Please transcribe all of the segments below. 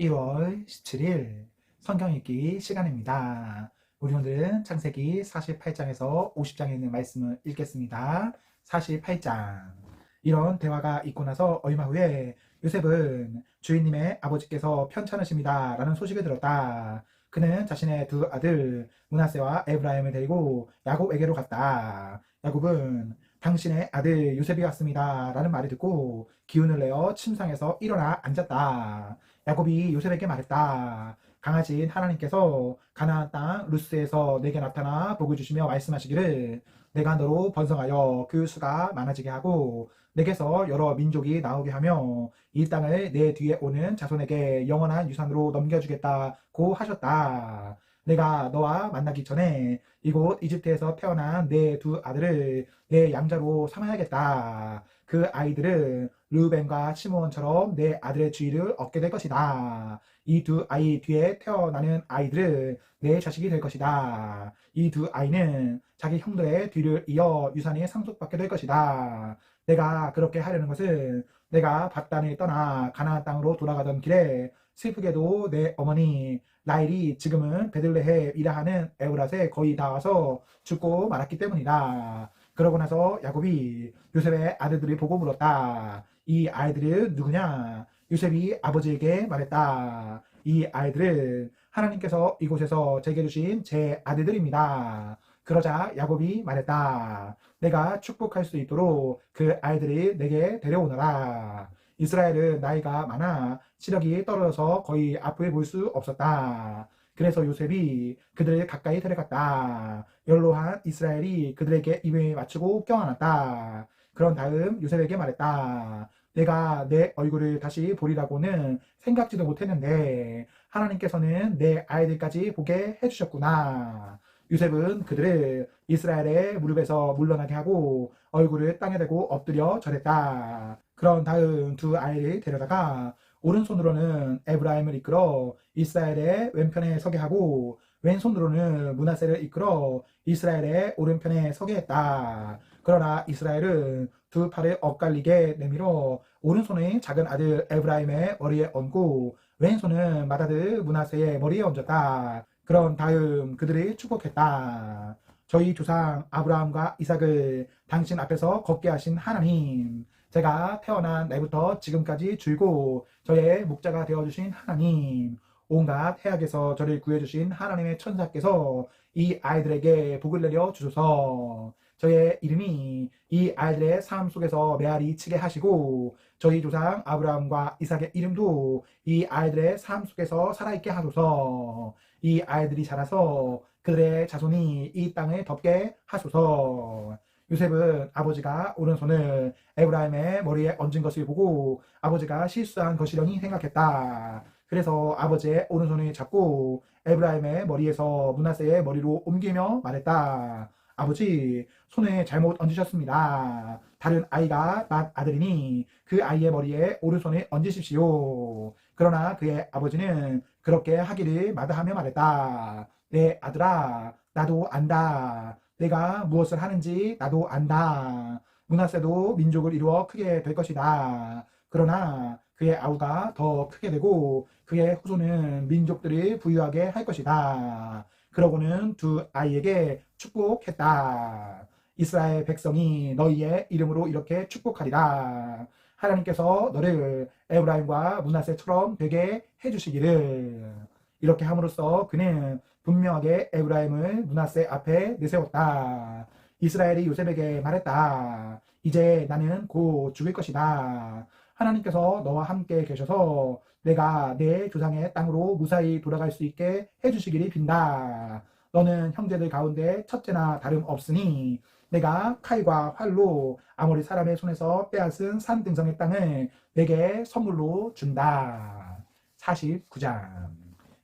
2월 17일 성경 읽기 시간입니다. 우리 오늘은 창세기 48장에서 50장에 있는 말씀을 읽겠습니다. 48장. 이런 대화가 있고 나서 얼마 후에 요셉은 주인님의 아버지께서 편찮으십니다. 라는 소식을 들었다. 그는 자신의 두 아들 문하세와 에브라임을 데리고 야곱에게로 갔다. 야곱은 당신의 아들 요셉이 왔습니다. 라는 말을 듣고 기운을 내어 침상에서 일어나 앉았다. 야곱이 요셉에게 말했다. 강하신 하나님께서 가나안 땅 루스에서 내게 나타나 복을 주시며 말씀하시기를 내가 너로 번성하여 그 수가 많아지게 하고 내게서 여러 민족이 나오게 하며 이 땅을 내 뒤에 오는 자손에게 영원한 유산으로 넘겨주겠다고 하셨다. 내가 너와 만나기 전에 이곳 이집트에서 태어난 내 두 아들을 내 양자로 삼아야겠다. 그 아이들은 르벤과 시므온처럼 내 아들의 주의를 얻게 될 것이다. 이 두 아이 뒤에 태어나는 아이들은 내 자식이 될 것이다. 이 두 아이는 자기 형들의 뒤를 이어 유산이 상속받게 될 것이다. 내가 그렇게 하려는 것은 내가 바단을 떠나 가나안 땅으로 돌아가던 길에 슬프게도 내 어머니 라일이 지금은 베들레헴이라 하는 에우랏에 거의 다 와서 죽고 말았기 때문이다. 그러고 나서 야곱이 요셉의 아들들을 보고 물었다. 이 아이들은 누구냐? 요셉이 아버지에게 말했다. 이 아이들은 하나님께서 이곳에서 제게 주신 제 아들들입니다. 그러자 야곱이 말했다. 내가 축복할 수 있도록 그 아이들이 내게 데려오너라. 이스라엘은 나이가 많아 시력이 떨어져서 거의 앞을 볼 수 없었다. 그래서 요셉이 그들을 가까이 데려갔다. 연로한 이스라엘이 그들에게 입을 맞추고 껴안았다. 그런 다음 요셉에게 말했다. 내가 내 얼굴을 다시 보리라고는 생각지도 못했는데 하나님께서는 내 아이들까지 보게 해주셨구나. 요셉은 그들을 이스라엘의 무릎에서 물러나게 하고 얼굴을 땅에 대고 엎드려 절했다. 그런 다음 두 아이를 데려다가 오른손으로는 에브라임을 이끌어 이스라엘의 왼편에 서게 하고 왼손으로는 문하세를 이끌어 이스라엘의 오른편에 서게 했다. 그러나 이스라엘은 두 팔을 엇갈리게 내밀어 오른손의 작은 아들 에브라임의 머리에 얹고 왼손은 맏아들 문하세의 머리에 얹었다. 그런 다음 그들이 축복했다. 저희 조상 아브라함과 이삭을 당신 앞에서 걷게 하신 하나님, 제가 태어난 날부터 지금까지 줄고 저의 목자가 되어주신 하나님, 온갖 해악에서 저를 구해주신 하나님의 천사께서 이 아이들에게 복을 내려 주소서. 저의 이름이 이 아이들의 삶 속에서 메아리 치게 하시고 저희 조상 아브라함과 이삭의 이름도 이 아이들의 삶 속에서 살아있게 하소서. 이 아이들이 자라서 그들의 자손이 이 땅을 덮게 하소서. 요셉은 아버지가 오른손을 에브라임의 머리에 얹은 것을 보고 아버지가 실수한 것이려니 생각했다. 그래서 아버지의 오른손을 잡고 에브라임의 머리에서 문하세의 머리로 옮기며 말했다. 아버지, 손에 잘못 얹으셨습니다. 다른 아이가 낳은 아들이니 그 아이의 머리에 오른손을 얹으십시오. 그러나 그의 아버지는 그렇게 하기를 마다하며 말했다. 내 아들아, 나도 안다. 내가 무엇을 하는지 나도 안다. 문하세도 민족을 이루어 크게 될 것이다. 그러나 그의 아우가 더 크게 되고 그의 후손은 민족들이 부유하게 할 것이다. 그러고는 두 아이에게 축복했다. 이스라엘 백성이 너희의 이름으로 이렇게 축복하리라. 하나님께서 너를 에브라임과 문하세처럼 되게 해주시기를. 이렇게 함으로써 그는 분명하게 에브라임을 문하세 앞에 내세웠다. 이스라엘이 요셉에게 말했다. 이제 나는 곧 죽을 것이다. 하나님께서 너와 함께 계셔서 내가 내 조상의 땅으로 무사히 돌아갈 수 있게 해주시기를 빈다. 너는 형제들 가운데 첫째나 다름 없으니 내가 칼과 활로 아모리 사람의 손에서 빼앗은 산 등성의 땅을 내게 선물로 준다. 49장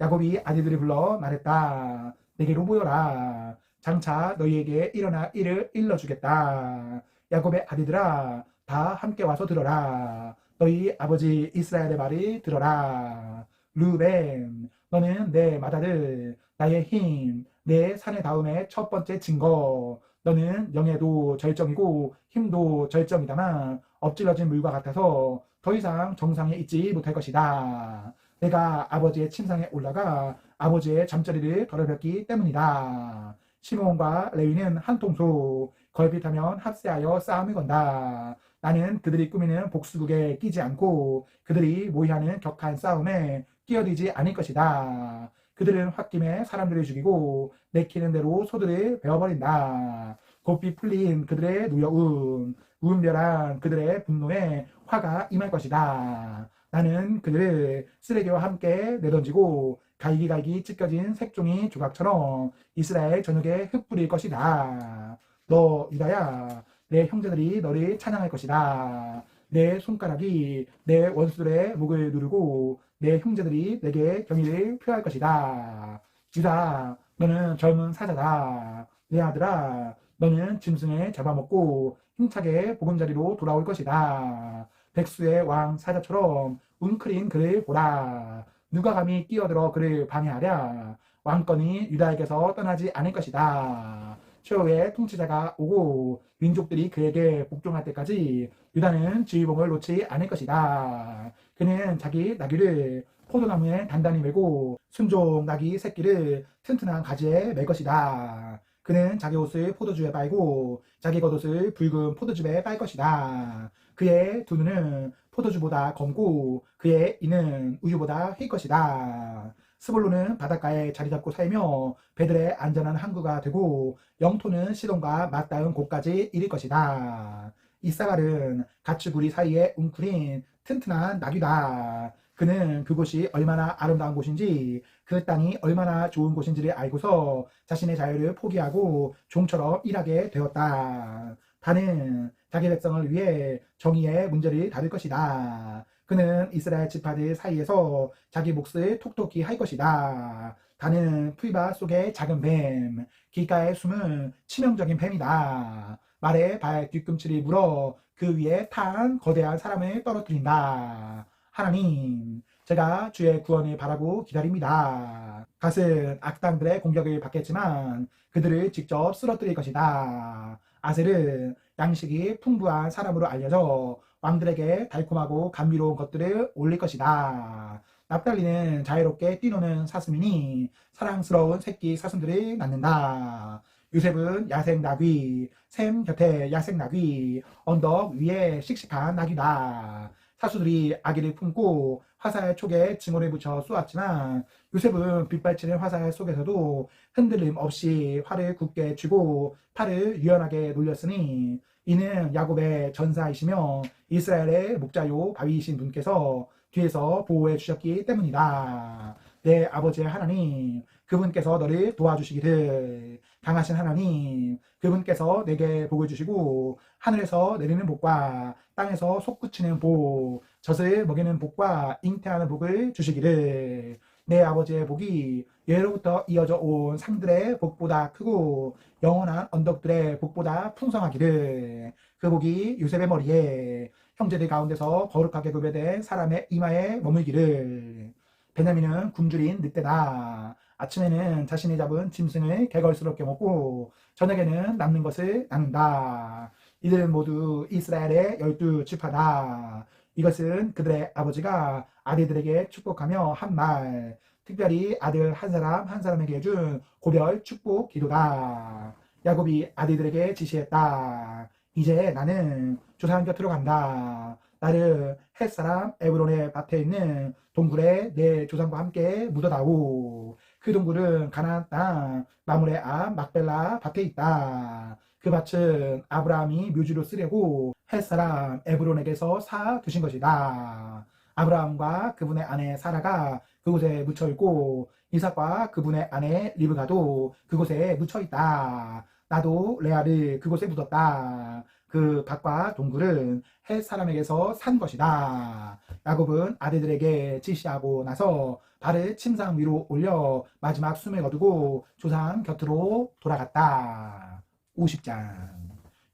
야곱이 아들들을 불러 말했다. 내게로 모여라. 장차 너희에게 일어나 일을 일러주겠다. 야곱의 아들들아 다 함께 와서 들어라. 너희 아버지 이스라엘의 말이 들어라. 루벤 너는 내 맏아들 나의 힘, 내 사내 다음의 첫 번째 증거. 너는 영예도 절정이고 힘도 절정이다만 엎질러진 물과 같아서 더 이상 정상에 있지 못할 것이다. 내가 아버지의 침상에 올라가 아버지의 잠자리를 더럽혔기 때문이다. 시몬과 레위는 한 통소 걸핏하면 합세하여 싸움을 건다. 나는 그들이 꾸미는 복수국에 끼지 않고 그들이 모의하는 격한 싸움에 끼어들지 않을 것이다. 그들은 홧김에 사람들을 죽이고 내키는 대로 소들을 베어버린다. 곱비 풀린 그들의 누여움, 우은별한 그들의 분노에 화가 임할 것이다. 나는 그들을 쓰레기와 함께 내던지고 갈기갈기 찢겨진 색종이 조각처럼 이스라엘 전역에 흩뿌릴 것이다. 너 유다야, 내 형제들이 너를 찬양할 것이다. 내 손가락이 내 원수들의 목을 누르고 내 형제들이 내게 경의를 표할 것이다. 유다, 너는 젊은 사자다. 내 아들아, 너는 짐승을 잡아먹고 힘차게 보금자리로 돌아올 것이다. 백수의 왕 사자처럼 웅크린 그를 보라. 누가 감히 끼어들어 그를 방해하랴. 왕권이 유다에게서 떠나지 않을 것이다. 최후의 통치자가 오고 민족들이 그에게 복종할 때까지 유다는 지휘봉을 놓지 않을 것이다. 그는 자기 나귀를 포도나무에 단단히 메고 순종 나귀 새끼를 튼튼한 가지에 맬 것이다. 그는 자기 옷을 포도주에 빨고 자기 겉옷을 붉은 포도즙에 빨 것이다. 그의 두 눈은 포도주보다 검고 그의 이는 우유보다 휘 것이다. 스볼로는 바닷가에 자리 잡고 살며 배들의 안전한 항구가 되고 영토는 시돈과 맞닿은 곳까지 이를 것이다. 이사갈은 가축우리 사이에 웅크린 튼튼한 나귀다. 그는 그곳이 얼마나 아름다운 곳인지 그 땅이 얼마나 좋은 곳인지를 알고서 자신의 자유를 포기하고 종처럼 일하게 되었다. 다는 자기 백성을 위해 정의의 문제를 다룰 것이다. 그는 이스라엘 지파들 사이에서 자기 몫을 톡톡히 할 것이다. 다는 풀밭 속의 작은 뱀, 길가에 숨은 치명적인 뱀이다. 말에 발 뒤꿈치를 물어 그 위에 탄 거대한 사람을 떨어뜨린다. 하나님, 제가 주의 구원을 바라고 기다립니다. 갓은 악당들의 공격을 받겠지만 그들을 직접 쓰러뜨릴 것이다. 아셀은 양식이 풍부한 사람으로 알려져 왕들에게 달콤하고 감미로운 것들을 올릴 것이다. 납달리는 자유롭게 뛰노는 사슴이니 사랑스러운 새끼 사슴들을 낳는다. 요셉은 야생 나귀, 샘 곁에 야생 나귀, 언덕 위에 씩씩한 나귀다. 사수들이 아기를 품고 화살 촉에 증오를 붙여 쏘았지만 요셉은 빗발치는 화살 속에서도 흔들림 없이 활을 굳게 쥐고 팔을 유연하게 놀렸으니 이는 야곱의 전사이시며 이스라엘의 목자요 바위이신 분께서 뒤에서 보호해 주셨기 때문이다. 내 아버지의 하나님, 그분께서 너를 도와주시기를 강하신 하나님, 그분께서 내게 복을 주시고 하늘에서 내리는 복과 땅에서 솟구치는 복, 젖을 먹이는 복과 잉태하는 복을 주시기를 내 아버지의 복이 예로부터 이어져 온 상들의 복보다 크고 영원한 언덕들의 복보다 풍성하기를. 그 복이 요셉의 머리에 형제들 가운데서 거룩하게 구별된 사람의 이마에 머물기를. 베냐민은 굶주린 늑대다. 아침에는 자신이 잡은 짐승을 개걸스럽게 먹고 저녁에는 남는 것을 나눈다. 이들은 모두 이스라엘의 열두 지파다 이것은 그들의 아버지가 아들들에게 축복하며 한 말, 특별히 아들 한 사람 한 사람에게 해준 고별 축복 기도다. 야곱이 아들들에게 지시했다. 이제 나는 조상 곁으로 간다. 나를 햇사람 에브론의 밭에 있는 동굴에 내 조상과 함께 묻어다오. 그 동굴은 가나안 땅 마물의 앞 막벨라 밭에 있다. 그 밭은 아브라함이 묘지로 쓰려고 햇사람 에브론에게서 사 두신 것이다. 아브라함과 그분의 아내 사라가 그곳에 묻혀 있고 이삭과 그분의 아내 리브가도 그곳에 묻혀 있다. 나도 레아를 그곳에 묻었다. 그 밭과 동굴은 햇 사람에게서 산 것이다. 야곱은 아들들에게 지시하고 나서 발을 침상 위로 올려 마지막 숨을 거두고 조상 곁으로 돌아갔다. 50장.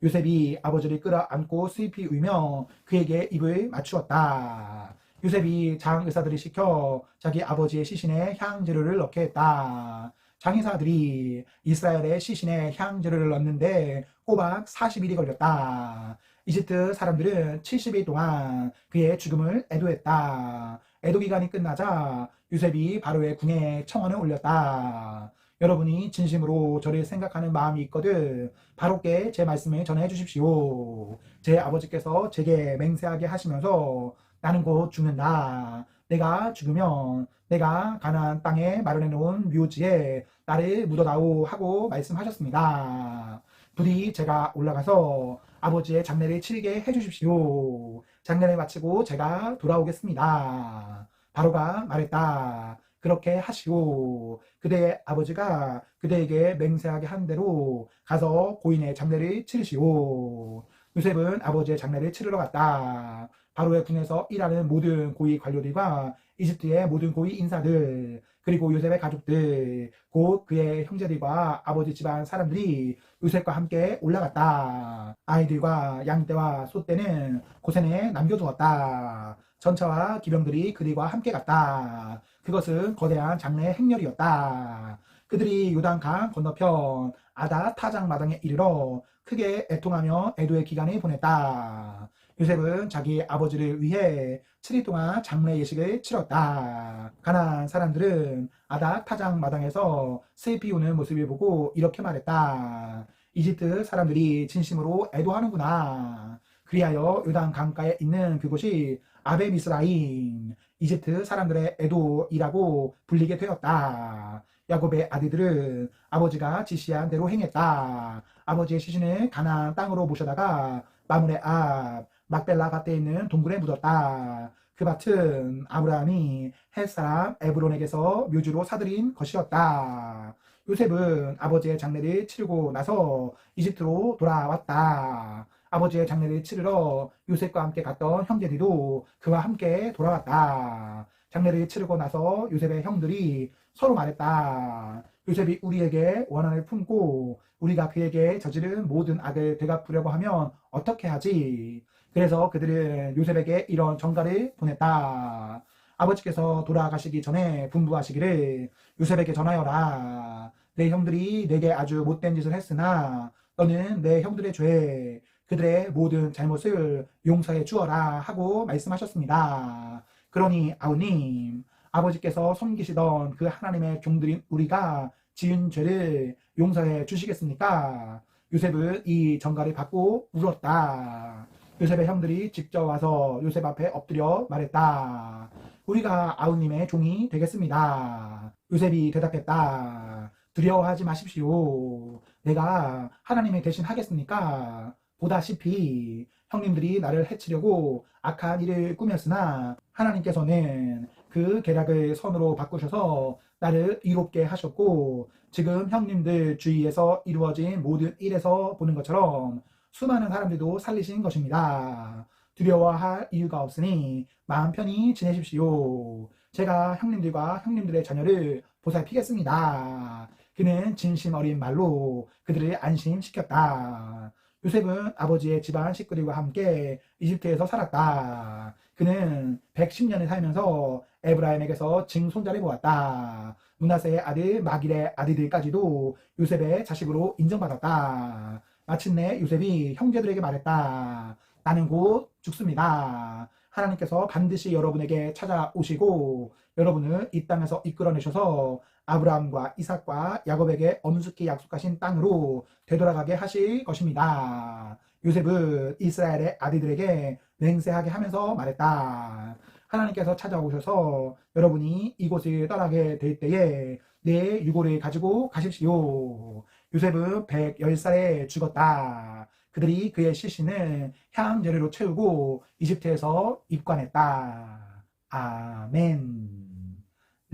요셉이 아버지를 끌어안고 슬피 울며 그에게 입을 맞추었다. 요셉이 장 의사들이 시켜 자기 아버지의 시신에 향재료를 넣게 했다. 장의사들이 이스라엘의 시신에 향재료를 넣는데 꼬박 40일이 걸렸다. 이집트 사람들은 70일 동안 그의 죽음을 애도했다. 애도 기간이 끝나자 요셉이 바로의 궁에 청원을 올렸다. 여러분이 진심으로 저를 생각하는 마음이 있거든 바로께 제 말씀을 전해 주십시오. 제 아버지께서 제게 맹세하게 하시면서 나는 곧 죽는다. 내가 죽으면 내가 가나안 땅에 마련해 놓은 묘지에 나를 묻어다오 하고 말씀하셨습니다. 부디 제가 올라가서 아버지의 장례를 치르게 해주십시오. 장례를 마치고 제가 돌아오겠습니다. 바로가 말했다. 그렇게 하시오. 그대의 아버지가 그대에게 맹세하게 한 대로 가서 고인의 장례를 치르시오. 요셉은 아버지의 장례를 치르러 갔다. 바로의 군에서 일하는 모든 고위 관료들과 이집트의 모든 고위 인사들, 그리고 요셉의 가족들, 곧 그의 형제들과 아버지 집안 사람들이 요셉과 함께 올라갔다. 아이들과 양떼와 소떼는 고센에 남겨두었다. 전차와 기병들이 그들과 함께 갔다. 그것은 거대한 장례 행렬이었다. 그들이 요단강 건너편 아다 타장 마당에 이르러 크게 애통하며 애도의 기간을 보냈다. 요셉은 자기 아버지를 위해 7일 동안 장례 예식을 치렀다. 가난 사람들은 아다 타장 마당에서 슬피 우는 모습을 보고 이렇게 말했다. 이집트 사람들이 진심으로 애도하는구나. 그리하여 요단 강가에 있는 그곳이 아베미스라임, 이집트 사람들의 애도이라고 불리게 되었다. 야곱의 아들들은 아버지가 지시한 대로 행했다. 아버지의 시신을 가나안 땅으로 모셔다가 마물의 앞 막벨라 밭에 있는 동굴에 묻었다. 그 밭은 아브라함이 햇사람 에브론에게서 묘주로 사들인 것이었다. 요셉은 아버지의 장례를 치르고 나서 이집트로 돌아왔다. 아버지의 장례를 치르러 요셉과 함께 갔던 형제들도 그와 함께 돌아왔다. 장례를 치르고 나서 요셉의 형들이 서로 말했다. 요셉이 우리에게 원한을 품고 우리가 그에게 저지른 모든 악을 되갚으려고 하면 어떻게 하지? 그래서 그들은 요셉에게 이런 전가를 보냈다. 아버지께서 돌아가시기 전에 분부하시기를 요셉에게 전하여라. 내 형들이 내게 아주 못된 짓을 했으나 너는 내 형들의 죄, 그들의 모든 잘못을 용서해 주어라 하고 말씀하셨습니다. 그러니 아우님, 아버지께서 섬기시던 그 하나님의 종들인 우리가 지은 죄를 용서해 주시겠습니까? 요셉은 이 전가를 받고 울었다. 요셉의 형들이 직접 와서 요셉 앞에 엎드려 말했다. 우리가 아우님의 종이 되겠습니다. 요셉이 대답했다. 두려워하지 마십시오. 내가 하나님의 대신 하겠습니까? 보다시피 형님들이 나를 해치려고 악한 일을 꾸몄으나 하나님께서는 그 계략을 선으로 바꾸셔서 나를 이롭게 하셨고 지금 형님들 주위에서 이루어진 모든 일에서 보는 것처럼 수많은 사람들도 살리신 것입니다. 두려워할 이유가 없으니 마음 편히 지내십시오. 제가 형님들과 형님들의 자녀를 보살피겠습니다. 그는 진심 어린 말로 그들을 안심시켰다. 요셉은 아버지의 집안 식구들과 함께 이집트에서 살았다. 그는 110년을 살면서 에브라임에게서 증손자를 보았다. 문하세의 아들 마길의 아들들까지도 요셉의 자식으로 인정받았다. 마침내 요셉이 형제들에게 말했다. 나는 곧 죽습니다. 하나님께서 반드시 여러분에게 찾아오시고 여러분을 이 땅에서 이끌어내셔서 아브라함과 이삭과 야곱에게 엄숙히 약속하신 땅으로 되돌아가게 하실 것입니다. 요셉은 이스라엘의 아들들에게 맹세하게 하면서 말했다. 하나님께서 찾아오셔서 여러분이 이곳을 떠나게 될 때에 내 유고를 가지고 가십시오. 요셉은 110살에 죽었다. 그들이 그의 시신을 향 재료로 채우고 이집트에서 입관했다. 아멘.